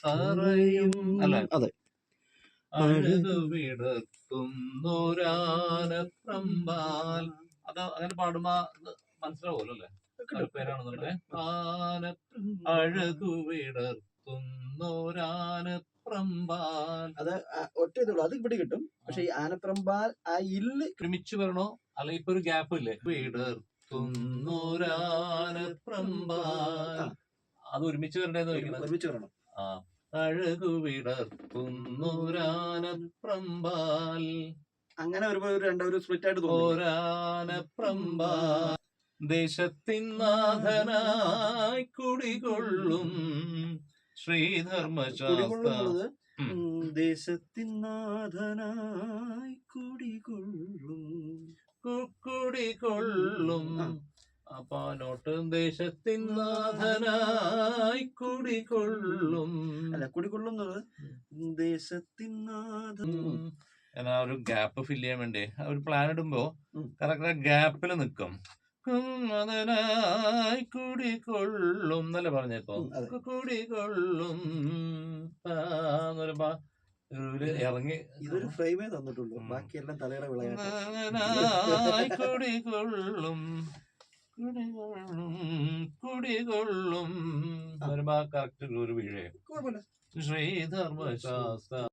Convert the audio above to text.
തറയും അല്ലെ അതെ അങ്ങനെ പാടുമ്പോ മനസ്സിലാവുമല്ലോ അല്ലേ? പേരാണെന്നുണ്ടെങ്കിൽ ആന അഴകു വിടർത്തുന്നൊരാന പ്രമ്പാൽ അത് ആ- ഒറ്റ ഇതുള്ളൂ അത് ഇവിടെ കിട്ടും. പക്ഷെ ഈ ആനപ്രമ്പാൽ ആ ഇല്ല് വരണോ? അല്ല ഇപ്പൊ ഒരു ഗ്യാപ്പ് ഇല്ലേ? വിടർത്തുന്നൊരാനപ്രമ്പാൽ അത് ഒരുമിച്ച് വരണ്ടേന്ന് ഒരുമിച്ച് വരണം. ആ അഴകു വിടർത്തുന്നൊരാന പ്രമ്പാൽ അങ്ങനെ വരുമ്പോ ഒരു രണ്ടോ സ്പ്ലിറ്റ് ആയിട്ട് തോന്നുന്നു. ഓരാന ദേശത്തിൻ നാഥനായി കുടികൊള്ളും ശ്രീധർമ്മശാസ്ത്ര. കുടികൊള്ളുന്നത്? ഉം. ഉം, ദേശത്തിൻ നാഥനായി കുടികൊള്ളും. കുടികൊള്ളും. ദേശത്തിൻ നാഥനായി കുടികൊള്ളും. അല്ല കുടികൊള്ളും ദേശത്തിൻ നാഥൻ. എന്നാ ഒരു ഗ്യാപ്പ് ഫില്ല് ചെയ്യാൻ വേണ്ടി? ആ ഒരു പ്ലാൻ ഇടുമ്പോ. കറക്റ്റ് ആ ഗ്യാപ്പിൽ നിൽക്കും. കുമ്മതനായി കുടികൊള്ളും എന്നല്ലേ പറഞ്ഞ ഇപ്പൊ. കുടികൊള്ളും. ഇറങ്ങി ഇതൊരു ഫ്രെയിമേ തന്നിട്ടുള്ളൂ. ബാക്കിയെല്ലാം തലയുടെ വിളയാട്ട്. കുടികൊള്ളും. കുടികൊള്ളും. ഒരു വീഴേ ശ്രീധർമ്മശാസ്ത്ര